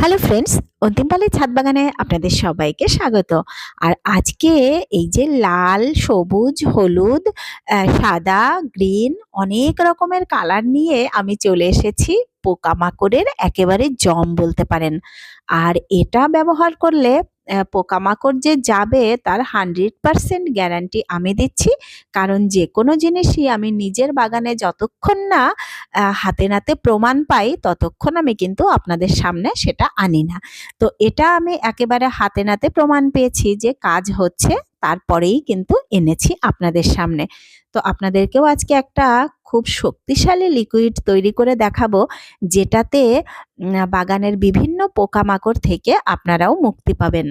Hello friends অন্তিমপালের ছাদ বাগানে আপনাদের সবাইকে স্বাগত। আর আজকে এই যে লাল, সবুজ, হলুদ সাদা গ্রিন অনেক রকমের কালার নিয়ে আমি চলে এসেছি পোকামাকড়ের একেবারে জম বলতে পারেন। আর এটা ব্যবহার করলে পোকামাকড় যে যাবে তার হান্ড্রেড পার্সেন্ট গ্যারান্টি আমি দিচ্ছি। কারণ যে কোনো জিনিসই আমি নিজের বাগানে যতক্ষণ না হাতে নাতে প্রমাণ পাই, ততক্ষণ আমি কিন্তু আপনাদের সামনে সেটা আনি না। তো এটা আমি একেবারে হাতে নাতে প্রমাণ পেয়েছি যে কাজ হচ্ছে, তারপরেই কিন্তু এনেছি আপনাদের সামনে। তো আপনাদেরকেও আজকে একটা খুব শক্তিশালী লিকুইড তৈরি করে দেখাবো, যেটাতে বাগানের বিভিন্ন পোকামাকড় থেকে আপনারাও মুক্তি পাবেন।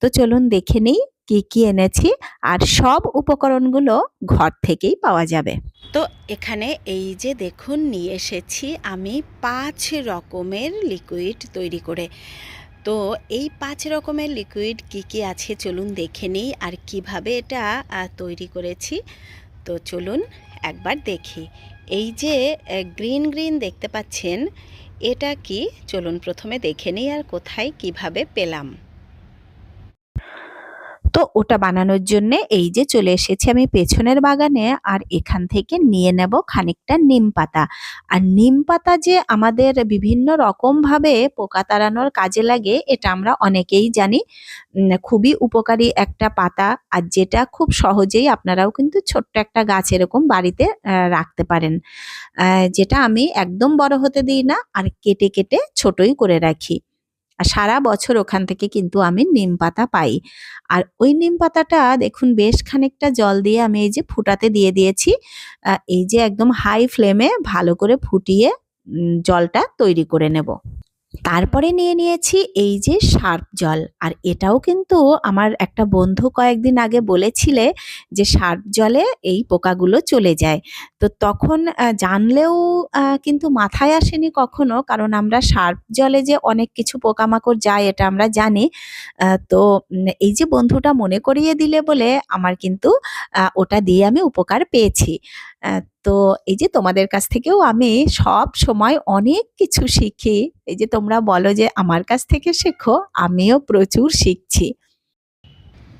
তো চলুন দেখে নিই কি কি এনেছি আর সব উপকরণগুলো ঘর থেকেই পাওয়া যাবে। তো এখানে এই যে দেখুন, নিয়ে এসেছি আমি পাঁচ রকমের লিকুইড তৈরি করে। তো এই পাঁচ রকমের লিকুইড কি কি আছে চলুন দেখে নিই আর কীভাবে এটা তৈরি করেছি। তো চলুন একবার দেখি। এই যে গ্রিন গ্রিন দেখতে পাচ্ছেন, এটা কি? চলুন প্রথমে দেখে নিই আর কোথায় কীভাবে পেলাম। তো ওটা বানানোর জন্য এই যে চলে এসেছি আমি পেছনের বাগানে আর এখান থেকে নিয়ে নেব খানিকটা নিম পাতা। আর নিম পাতা যে আমাদের বিভিন্ন রকম ভাবে পোকা তাড়ানোর কাজে লাগে, এটা আমরা অনেকেই জানি। খুবই উপকারী একটা পাতা আর যেটা খুব সহজেই আপনারাও কিন্তু ছোট্ট একটা গাছ এরকম বাড়িতে রাখতে পারেন। যেটা আমি একদম বড় হতে দিই না আর কেটে কেটে ছোটই করে রাখি। আর সারা বছর ওখান থেকে কিন্তু আমি নিম পাতা পাই। আর ওই নিম পাতাটা দেখুন বেশ খানিকটা জল দিয়ে আমি এই যে ফুটাতে দিয়ে দিয়েছি। এই যে একদম হাই ফ্লেমে ভালো করে ফুটিয়ে জলটা তৈরি করে নেব। তারপরে নিয়ে নিয়েছি এই যে সার্প জল। আর এটাও কিন্তু আমার একটা বন্ধু কয়েকদিন আগে বলেছিলে যে সার্প জলে এই পোকাগুলো চলে যায়। তো তখন জানলেও কিন্তু মাথায় আসেনি কখনো, কারণ আমরা সার্প জলে যে অনেক কিছু পোকামাকড় যায়, এটা আমরা জানি। তো এই যে বন্ধুটা মনে করিয়ে দিলে বলে, আমার কিন্তু ওটা দিয়ে আমি উপকার পেয়েছি। তো এই যে তোমাদের কাছ থেকেও আমি সব সময় অনেক কিছু শিখি। এই যে তোমরা বলো যে আমার কাছ থেকে শেখো, আমিও প্রচুর শিখছি।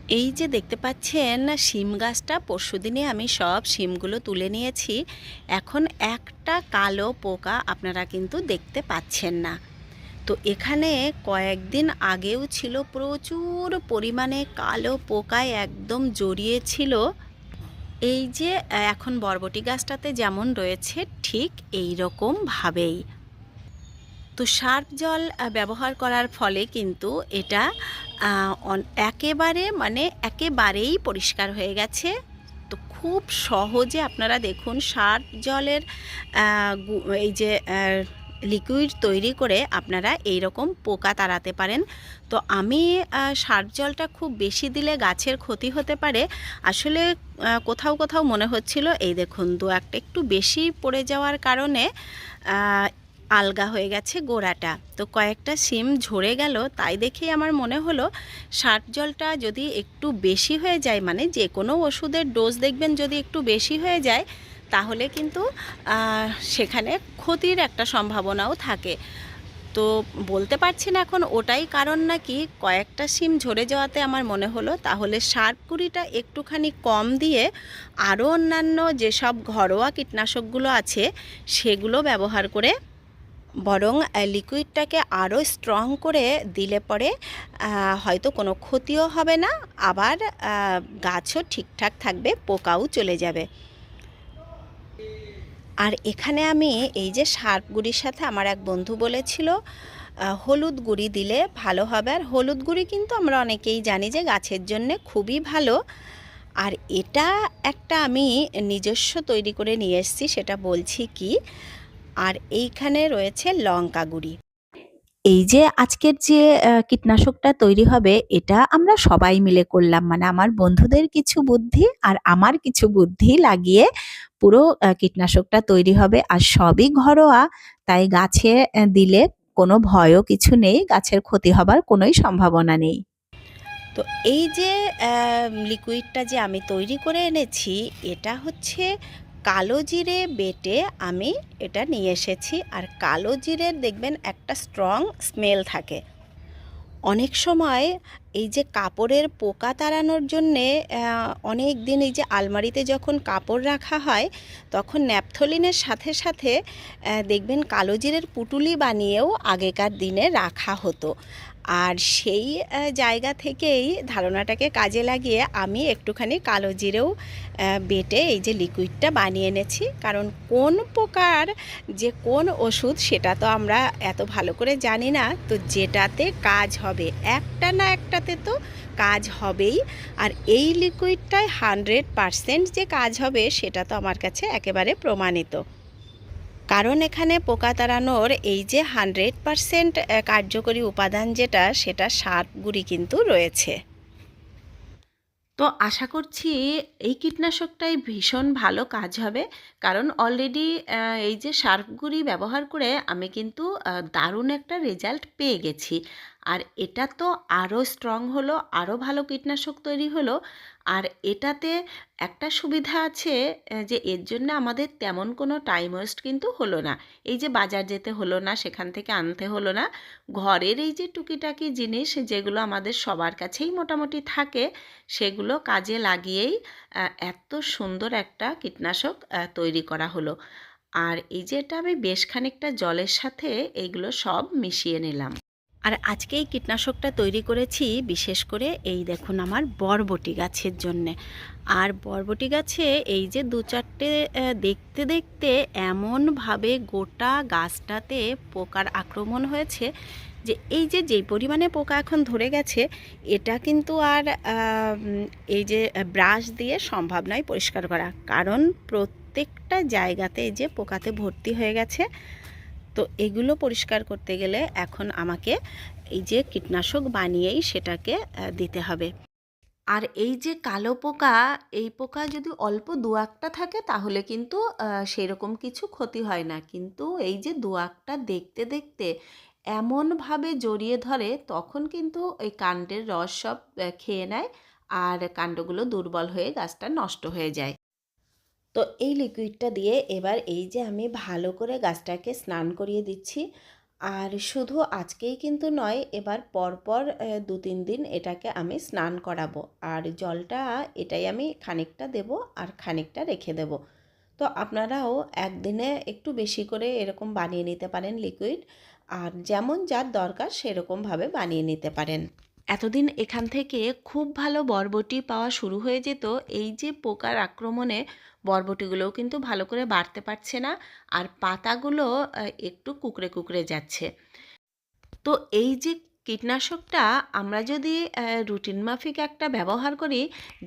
এই যে দেখতে পাচ্ছেন, শিম গাছটা পরশুদিনে আমি সব শিমগুলো তুলে নিয়েছি। এখন একটা কালো পোকা আপনারা কিন্তু দেখতে পাচ্ছেন না। তো এখানে কয়েকদিন আগেও ছিল প্রচুর পরিমাণে কালো পোকায় একদম জড়িয়েছিল এই যে এখন বরবটি গাছটাতে যেমন রয়েছে ঠিক এই রকম ভাবেই তো সার্ফ জল ব্যবহার করার ফলে কিন্তু এটা একেবারে মানে একেবারেই পরিষ্কার হয়ে গেছে। তো খুব সহজে আপনারা দেখুন সার্ফ জলের এই যে লিকুইড তৈরি করে আপনারা এই রকম পোকা তাড়াতে পারেন। তো আমি সার্ফ জলটা খুব বেশি দিলে গাছের ক্ষতি হতে পারে। আসলে কোথাও কোথাও মনে হচ্ছিল, এই দেখুন, দু একটা একটু বেশি পড়ে যাওয়ার কারণে আলগা হয়ে গেছে গোড়াটা। তো কয়েকটা সিম ঝরে গেল, তাই দেখেই আমার মনে হলো সার্ফ জলটা যদি একটু বেশি হয়ে যায় মানে যে কোনো ওষুধের ডোজ দেখবেন যদি একটু বেশি হয়ে যায় তাহলে কিন্তু সেখানে ক্ষতির একটা সম্ভাবনাও থাকে। তো বলতে পারছি না এখন ওটাই কারণ নাকি কয়েকটা সিম ঝরে যাওয়াতে আমার মনে হলো, তাহলে সার কুড়িটা একটুখানি কম দিয়ে আরও অন্যান্য যেসব ঘরোয়া কীটনাশকগুলো আছে, সেগুলো ব্যবহার করে বরং লিকুইডটাকে আরও স্ট্রং করে দিলে পরে হয়তো কোনো ক্ষতিও হবে না, আবার গাছও ঠিকঠাক থাকবে, পোকাও চলে যাবে। আর এখানে আমি এই যে সার্প গুঁড়ির সাথে আমার এক বন্ধু বলেছিল হলুদ গুঁড়ি দিলে ভালো হবে। আর হলুদ গুঁড়ি কিন্তু আমরা অনেকেই জানি যে গাছের জন্য খুবই ভালো। আর এটা একটা আমি নিজস্ব তৈরি করে নিয়ে এসেছি, সেটা বলছি কি? আর এইখানে রয়েছে লঙ্কা গুঁড়ি। এই যে আজকের যে কীটনাশকটা তৈরি হবে, এটা আমরা সবাই মিলে করলাম। মানে আমার বন্ধুদের কিছু বুদ্ধি আর আমার কিছু বুদ্ধি লাগিয়ে পুরো কীটনাশকটা তৈরি হবে আর সবই ঘরোয়া। তাই গাছে দিলে কোনো ভয়ও কিছু নেই, গাছের ক্ষতি হবার কোনোই সম্ভাবনা নেই। তো এই যে লিকুইডটা যে আমি তৈরি করে এনেছি, এটা হচ্ছে কালো জিরে বেটে আমি এটা নিয়ে এসেছি। আর কালো জিরের দেখবেন একটা স্ট্রং স্মেল থাকে। অনেক সময় এই যে কাপড়ের পোকা তাড়ানোর জন্যে অনেক দিন এই যে আলমারিতে যখন কাপড় রাখা হয়, তখন ন্যাপথলিনের সাথে সাথে দেখবেন কালোজিরের পুটুলি বানিয়েও আগেকার দিনে রাখা হতো। আর সেই জায়গা থেকেই ধারণাটাকে কাজে লাগিয়ে আমি একটুখানি কালো জিরেও বেটে এই যে লিকুইডটা বানিয়ে এনেছি। কারণ কোন পোকার যে কোন ওষুধ সেটা তো আমরা এত ভালো করে জানি না। তো যেটাতে কাজ হবে, একটা না একটাতে তো কাজ হবেই। আর এই লিকুইডটায় হান্ড্রেড পারসেন্ট যে কাজ হবে সেটা তো আমার কাছে একেবারে প্রমাণিত। কারণ এখানে পোকা তাড়ানোর এই যে হান্ড্রেড পারসেন্ট কার্যকরী উপাদান যেটা, সেটা সার গুঁড়ি কিন্তু রয়েছে। তো আশা করছি এই কীটনাশকটাই ভীষণ ভালো কাজ হবে। কারণ অলরেডি এই যে সার্ফগুড়ি ব্যবহার করে আমি কিন্তু দারুণ একটা রেজাল্ট পেয়ে গেছি। আর এটা তো আরও স্ট্রং হলো আরও ভালো কীটনাশক তৈরি হলো। আর এটাতে একটা সুবিধা আছে যে এর জন্য আমাদের তেমন কোনো টাইম ওয়েস্ট কিন্তু হলো না। এই যে বাজার যেতে হলো না, সেখান থেকে আনতে হলো না। ঘরের এই যে টুকিটাকি জিনিস যেগুলো আমাদের সবার কাছেই মোটামুটি থাকে, সেগুলো কাজে লাগিয়েই এত সুন্দর একটা কীটনাশক তৈরি করা হলো। আর এই যে এটা আমি বেশ খানিকটা জলের সাথে এইগুলো সব মিশিয়ে নিলাম। আর আজকে এই কীটনাশকটা তৈরি করেছি বিশেষ করে এই দেখুন আমার বরবটি গাছের জন্যে। আর বরবটি গাছে এই যে দু চারটে দেখতে দেখতে এমনভাবে গোটা গাছটাতে পোকার আক্রমণ হয়েছে যে এই যে যেই পরিমাণে পোকা এখন ধরে গেছে, এটা কিন্তু আর এই যে ব্রাশ দিয়ে সম্ভব নয় পরিষ্কার করা। কারণ প্রত্যেকটা জায়গাতে এই যে পোকাতে ভর্তি হয়ে গেছে। তো এগুলো পরিষ্কার করতে গেলে এখন আমাকে এই যে কীটনাশক বানিয়েই সেটাকে দিতে হবে। আর এই যে কালো পোকা, এই পোকা যদি অল্প দু একটা থাকে তাহলে কিন্তু সেরকম কিছু ক্ষতি হয় না। কিন্তু এই যে দু একটা দেখতে দেখতে এমনভাবে জড়িয়ে ধরে তখন কিন্তু ওই কাণ্ডের রস সব খেয়ে নেয় আর কাণ্ডগুলো দুর্বল হয়ে গাছটা নষ্ট হয়ে যায়। তো এই লিকুইডটা দিয়ে এবার এই যে আমি ভালো করে গাছটাকে স্নান করিয়ে দিচ্ছি। আর শুধু আজকেই কিন্তু নয়, এবার পরপর দু তিন দিন এটাকে আমি স্নান করাবো। আর জলটা এটাই আমি খানিকটা দেব আর খানিকটা রেখে দেব। তো আপনারাও একদিনে একটু বেশি করে এরকম বানিয়ে নিতে পারেন লিকুইড আর যেমন যার দরকার সেরকমভাবে বানিয়ে নিতে পারেন। এতদিন এখান থেকে খুব ভালো বরবটি পাওয়া শুরু হয়ে যেত, এই যে পোকার আক্রমণে বরবটিগুলোও কিন্তু ভালো করে বাড়তে পারছে না আর পাতাগুলো একটু কুকড়ে কুকড়ে যাচ্ছে। তো এই যে কীটনাশকটা আমরা যদি রুটিন মাফিক একটা ব্যবহার করি,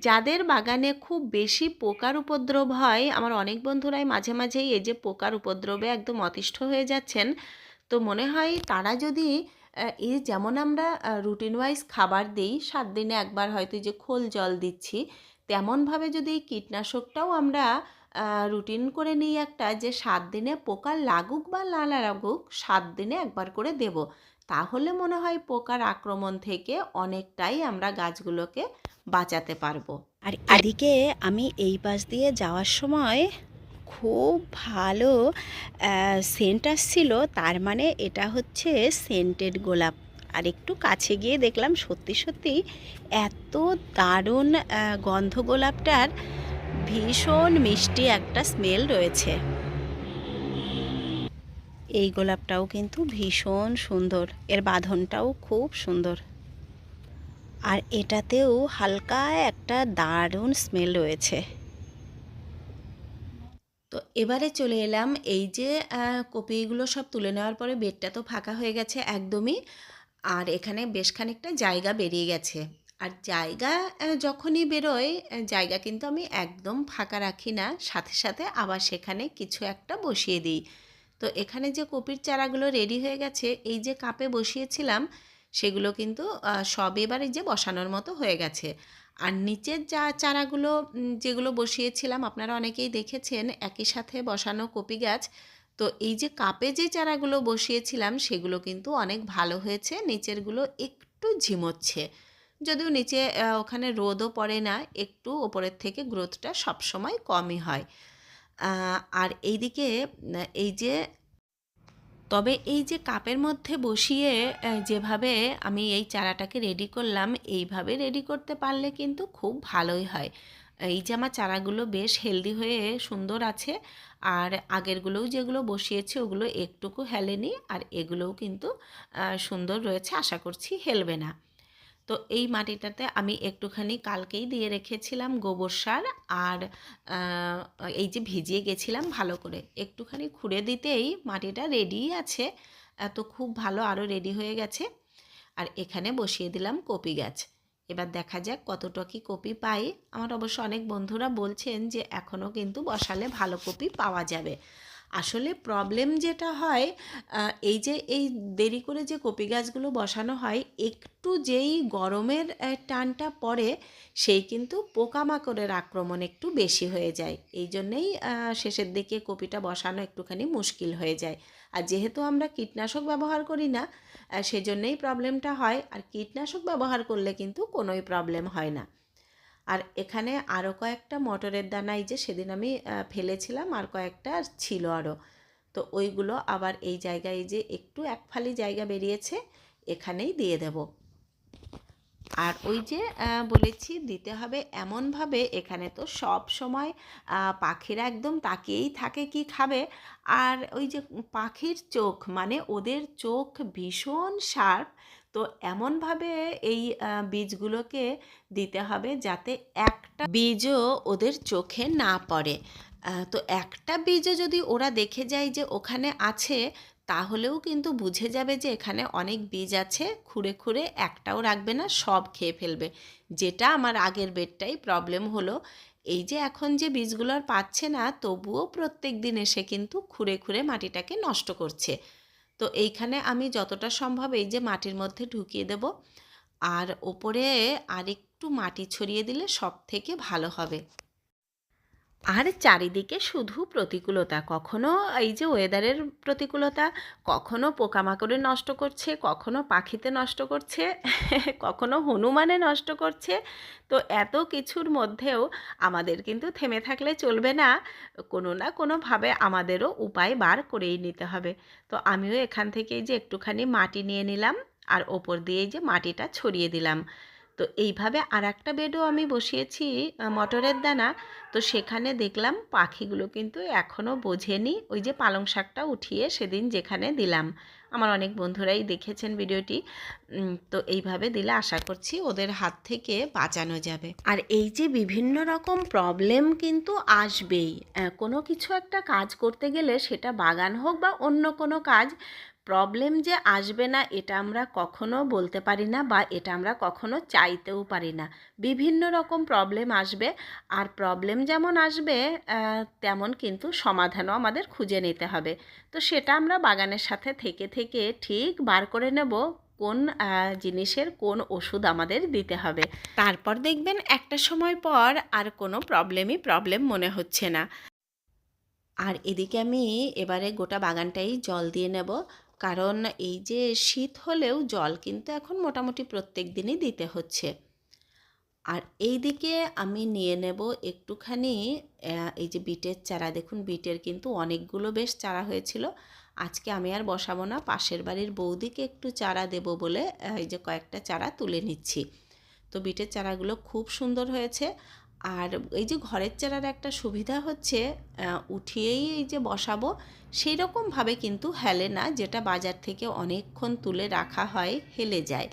যাদের বাগানে খুব বেশি পোকার উপদ্রব হয়, আমার অনেক বন্ধুরাই মাঝে মাঝেই এই যে পোকার উপদ্রবে একদম অতিষ্ঠ হয়ে যাচ্ছেন, তো মনে হয় তারা যদি এই যেমন আমরা রুটিন ওয়াইজ খাবার দিই, সাত দিনে একবার হয়তো যে খোল জল দিচ্ছি, তেমনভাবে যদি এই কীটনাশকটাও আমরা রুটিন করে নিই একটা যে সাত দিনে পোকা লাগুক বা না লাগুক, সাত দিনে একবার করে দেব। তাহলে মনে হয় পোকার আক্রমণ থেকে অনেকটাই আমরা গাছগুলোকে বাঁচাতে পারব। আর এদিকে আমি এই পাশ দিয়ে যাওয়ার সময় খুব ভালো সেন্ট আসছিল। তার মানে এটা হচ্ছে সেন্টেড গোলাপ। আর একটু কাছে গিয়ে দেখলাম সত্যি সত্যি এত দারুণ গন্ধ গোলাপটার ভীষণ মিষ্টি একটা স্মেল রয়েছে। এই গোলাপটাও কিন্তু ভীষণ সুন্দর। এর বাঁধনটাও খুব সুন্দর। আর এটাতেও হালকা একটা দারুণ স্মেল রয়েছে। তো এবারে চলে এলাম এই যে কপিগুলো সব তুলে নেওয়ার পরে বেডটা তো ফাঁকা হয়ে গেছে একদমই। আর এখানে বেশ খানিকটা জায়গা বেরিয়ে গেছে। আর জায়গা যখনই বেরোয় জায়গা কিন্তু আমি একদম ফাঁকা রাখি না। সাথে সাথে আবার সেখানে কিছু একটা বসিয়ে দিই। তো এখানে যে কপির চারাগুলো রেডি হয়ে গেছে, এই যে কাপে বসিয়েছিলাম, সেগুলো কিন্তু সব এবার যে বসানোর মতো হয়ে গেছে। আর নিচের যা চারাগুলো যেগুলো বসিয়েছিলাম, আপনারা অনেকেই দেখেছেন, একই সাথে বসানো কপি গাছ। তো এই যে কাপে যে চারাগুলো বসিয়েছিলাম, সেগুলো কিন্তু অনেক ভালো হয়েছে। নিচেরগুলো একটু ঝিমোচ্ছে। যদিও নিচে ওখানে রোদও পড়ে না, একটু ওপরের থেকে গ্রোথটা সবসময় কমই হয়। আর এইদিকে, এই যে তবে এই যে কাপের মধ্যে বসিয়ে যেভাবে আমি এই চারাটাকে রেডি করলাম, এইভাবে রেডি করতে পারলে কিন্তু খুব ভালোই হয়। এই যে আমার চারাগুলো বেশ হেলদি হয়ে সুন্দর আছে, আর আগেরগুলোও যেগুলো বসিয়েছে, ওগুলো একটুকু হেলেনি, আর এগুলোও কিন্তু সুন্দর রয়েছে, আশা করছি হেলবে না। তো এই মাটিটাতে আমি একটুখানি কালকেই দিয়ে রেখেছিলাম গোবর সার আর এই যে ভিজিয়ে গেছিলাম ভালো করে। একটুখানি খুঁড়ে দিতেই মাটিটা রেডি আছে। তো খুব ভালো আরও রেডি হয়ে গেছে। আর এখানে বসিয়ে দিলাম কপি গাছ। এবার দেখা যাক কতটা কি কপি পাই। আমার অবশ্য অনেক বন্ধুরা বলছেন যে এখনও কিন্তু বসালে ভালো কপি পাওয়া যাবে। আসলে প্রবলেম যেটা হয় এই যে, এই দেরি করে যে কপি গাছগুলো বসানো হয়, একটু যেই গরমের টানটা পড়ে, সেই কিন্তু পোকামাকড়ের আক্রমণ একটু বেশি হয়ে যায়। এই জন্যেই শেষের দিকে কপিটা বসানো একটুখানি মুশকিল হয়ে যায়। আর যেহেতু আমরা কীটনাশক ব্যবহার করি না সেজন্যেই প্রবলেমটা হয়। আর কীটনাশক ব্যবহার করলে কিন্তু কোনোই প্রবলেম হয় না। আর এখানে আরও কয়েকটা মটরের দানা, এই যে সেদিন আমি ফেলেছিলাম, আর কয়েকটা ছিল আরও তো ওইগুলো আবার এই জায়গায় যে একটু এক ফালি জায়গা বেরিয়েছে, এখানেই দিয়ে দেব। আর ওই যে বলেছি দিতে হবে এমনভাবে, এখানে তো সব সময় পাখিরা একদম তাকিয়েই থাকে কি খাবে। আর ওই যে পাখির চোখ মানে ওদের চোখ ভীষণ শার্প তো এমনভাবে এই বীজগুলোকে দিতে হবে যাতে একটা বীজও ওদের চোখে না পড়ে। তো একটা বীজও যদি ওরা দেখে যায় যে ওখানে আছে, তাহলেও কিন্তু বুঝে যাবে যে এখানে অনেক বীজ আছে, খুঁড়ে খুঁড়ে একটাও রাখবে না, সব খেয়ে ফেলবে। যেটা আমার আগের বেডটাই প্রবলেম হলো। এই যে এখন যে বীজগুলো আর পাচ্ছে না, তবুও প্রত্যেক দিন এসে কিন্তু খুঁড়ে খুঁড়ে মাটিটাকে নষ্ট করছে। তো এইখানে আমি যতটা সম্ভব এই যে মাটির মধ্যে ঢুকিয়ে দেব। আর ওপরে আরেকটু মাটি ছড়িয়ে দিলে সব থেকে ভালো হবে। আর চারিদিকে শুধু প্রতিকূলতা, কখনো এই যে ওয়েদারের প্রতিকূলতা, কখনো পোকামাকড়ে নষ্ট করছে, কখনো পাখিতে নষ্ট করছে, কখনো হনুমানে নষ্ট করছে, তো এত কিছুর মধ্যেও আমাদের কিন্তু থেমে থাকলে চলবে না, কোনো না কোনোভাবে আমাদেরও উপায় বার করেই নিতে হবে। তো আমিও এখান থেকে যে একটুখানি মাটি নিয়ে নিলাম, আর ওপর দিয়ে যে মাটিটা ছড়িয়ে দিলাম। তো এইভাবে আর একটা বেডও আমি বসিয়েছি মটরের দানা। তো সেখানে দেখলাম পাখিগুলো কিন্তু এখনও বোঝেনি। ওই যে পালং শাকটা উঠিয়ে সেদিন যেখানে দিলাম। আমার অনেক বন্ধুরাই দেখেছেন ভিডিওটি। তো এইভাবে দিলে আশা করছি ওদের হাত থেকে বাঁচানো যাবে। আর এই যে বিভিন্ন রকম প্রবলেম কিন্তু আসবেই। কোনো কিছু একটা কাজ করতে গেলে সেটা বাগান হোক বা অন্য কোনো কাজ প্রবলেম যে আসবে না, এটা আমরা কখনো বলতে পারি না বা এটা আমরা কখনো চাইতেও পারি না। বিভিন্ন রকম প্রবলেম আসবে, আর প্রবলেম যেমন আসবে তেমন কিন্তু সমাধানও আমাদের খুঁজে নিতে হবে। তো সেটা আমরা বাগানের সাথে থেকে থেকে ঠিক বার করে নেব কোন জিনিসের কোন ওষুধ আমাদের দিতে হবে। তারপর দেখবেন একটা সময় পর আর কোনো প্রবলেমই প্রবলেম মনে হচ্ছে না। আর এদিকে আমি এবারে গোটা বাগানটাই জল দিয়ে নেব। কারণ এই যে শীত হলেও জল কিন্তু এখন মোটামুটি প্রত্যেক দিনই দিতে হচ্ছে। আর এই দিকে আমি নিয়ে নেব একটুখানি এই যে বিটের চারা। দেখুন, বিটের কিন্তু অনেকগুলো বেশ চারা হয়েছিল। আজকে আমি আর বসাবো না, পাশের বাড়ির বৌদিকে একটু চারা দেব বলে এই যে কয়েকটা চারা তুলে নিচ্ছি। তো বিটের চারাগুলো খুব সুন্দর হয়েছে। আর এই যে ঘরের চারার একটা সুবিধা হচ্ছে উঠিয়েই এই যে বসাবো সেই রকমভাবে কিন্তু হেলে না, যেটা বাজার থেকে অনেকক্ষণ তুলে রাখা হয়, হেলে যায়।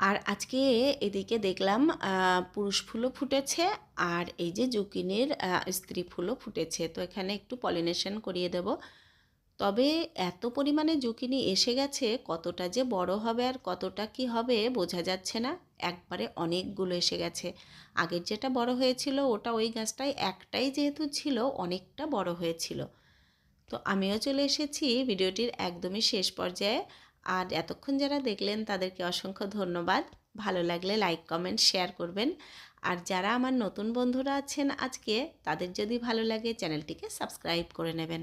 আর আজকে এদিকে দেখলাম পুরুষ ফুলও ফুটেছে, আর এই যে জুকিনির স্ত্রী ফুলও ফুটেছে। তো এখানে একটু পলিনেশন করিয়ে দেব। তবে এত পরিমাণে জুকিনি এসে গেছে, কতটা যে বড় হবে আর কতটা কি হবে বোঝা যাচ্ছে না। একবারে অনেকগুলো এসে গেছে। আগের যেটা বড় হয়েছিল, ওটা ওই গাছটায় একটাই যেহেতু ছিল, অনেকটা বড় হয়েছিল। তো আমিও চলে এসেছি ভিডিওটির একদমই শেষ পর্যায়ে। আর এতক্ষণ যারা দেখলেন, তাদেরকে অসংখ্য ধন্যবাদ। ভালো লাগলে লাইক, কমেন্ট, শেয়ার করবেন। আর যারা আমার নতুন বন্ধুরা আছেন আজকে, তাদের যদি ভালো লাগে, চ্যানেলটিকে সাবস্ক্রাইব করে নেবেন।